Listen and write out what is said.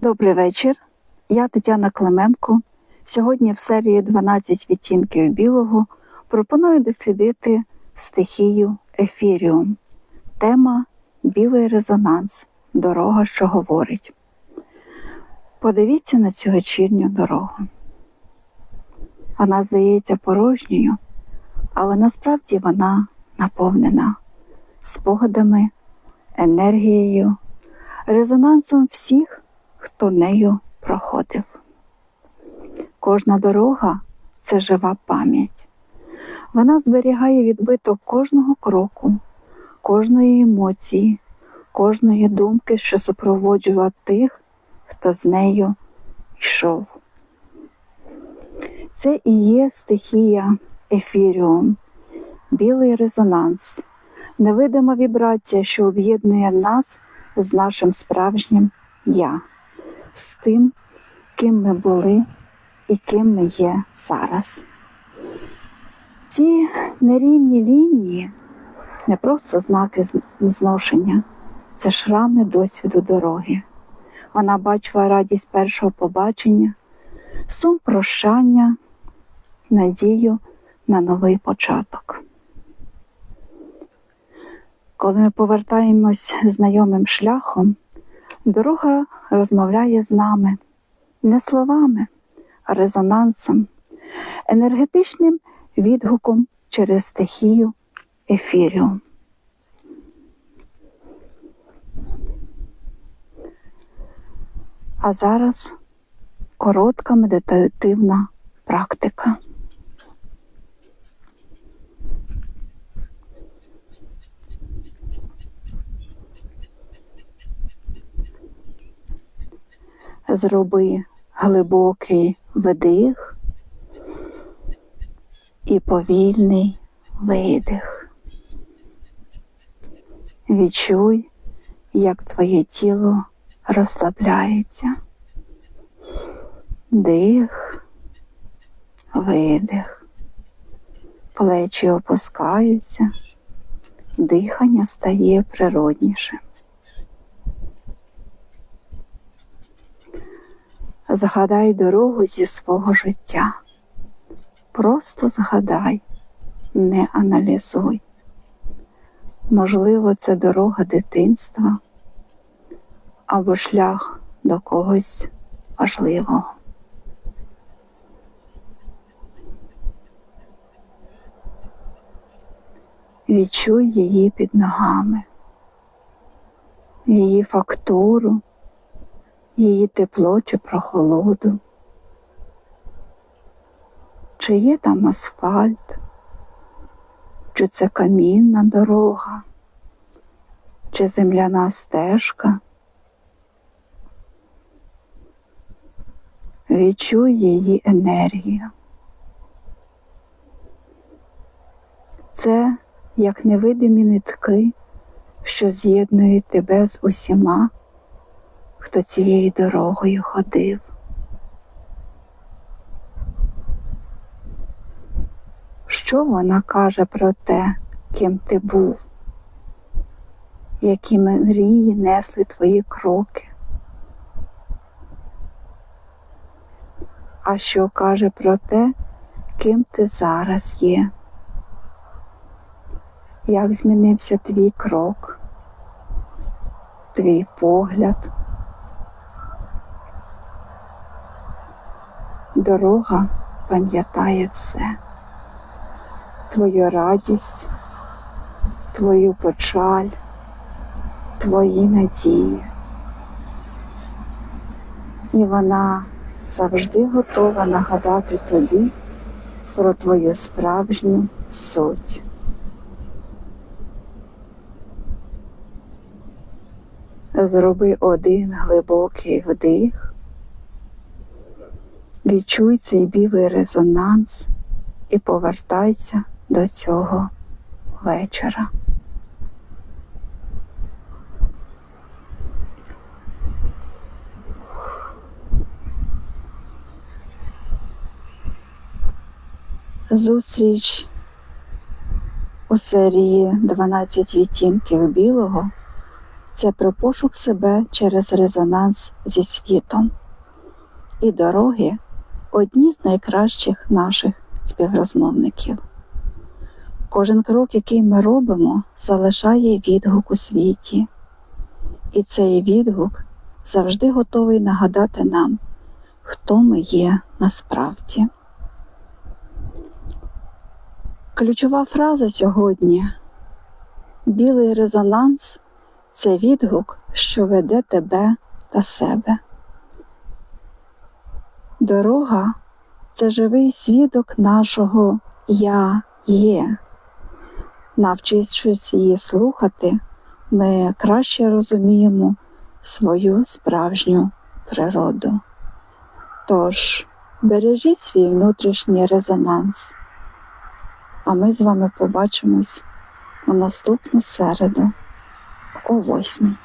Добрий вечір. Я Тетяна Клименко. Сьогодні в серії 12 відтінків білого пропоную дослідити стихію ефіріум. Тема Білий резонанс. Дорога, що говорить. Подивіться на цю вечірню дорогу. Вона здається порожньою, але насправді вона наповнена спогадами, енергією, резонансом всіх, хто нею проходив. Кожна дорога це жива пам'ять. Вона зберігає відбиток кожного кроку, кожної емоції, кожної думки, що супроводжував тих, хто з нею йшов. Це і є стихія ефіріум, білий резонанс, невидима вібрація, що об'єднує нас з нашим справжнім я, з тим, ким ми були і ким ми є зараз. Ці нерівні лінії не просто знаки зношення, це шрами досвіду дороги. Вона бачила радість першого побачення, сум прощання, надію на новий початок. Коли ми повертаємось знайомим шляхом, дорога розмовляє з нами не словами, а резонансом, енергетичним відгуком через стихію ефіріум. А зараз коротка медитативна практика. Зроби глибокий вдих і повільний видих. Відчуй, як твоє тіло розслабляється. Дих, видих. Плечі опускаються, дихання стає природнішим. Згадай дорогу зі свого життя. Просто згадай, не аналізуй. Можливо, це дорога дитинства або шлях до когось важливого. Відчуй її під ногами, її фактуру, її тепло чи прохолоду. Чи є там асфальт, чи це камінна дорога, чи земляна стежка. Відчуй її енергію. Це як невидимі нитки, що з'єднують тебе з усіма, хто цією дорогою ходив. Що вона каже про те, ким ти був, які мрії несли твої кроки? А що каже про те, ким ти зараз є? Як змінився твій крок, твій погляд? Дорога пам'ятає все, твою радість, твою печаль, твої надії. І вона завжди готова нагадати тобі про твою справжню суть. Зроби один глибокий вдих, відчуй цей білий резонанс і повертайся до цього вечора. Зустріч у серії 12 відтінків білого це про пошук себе через резонанс зі світом. І дороги одні з найкращих наших співрозмовників. Кожен крок, який ми робимо, залишає відгук у світі, і цей відгук завжди готовий нагадати нам, хто ми є насправді. Ключова фраза сьогодні білий резонанс це відгук, що веде тебе до себе. Дорога це живий свідок нашого Я є. Навчившись її слухати, ми краще розуміємо свою справжню природу. Тож, бережіть свій внутрішній резонанс, а ми з вами побачимось у наступну середу о восьмій.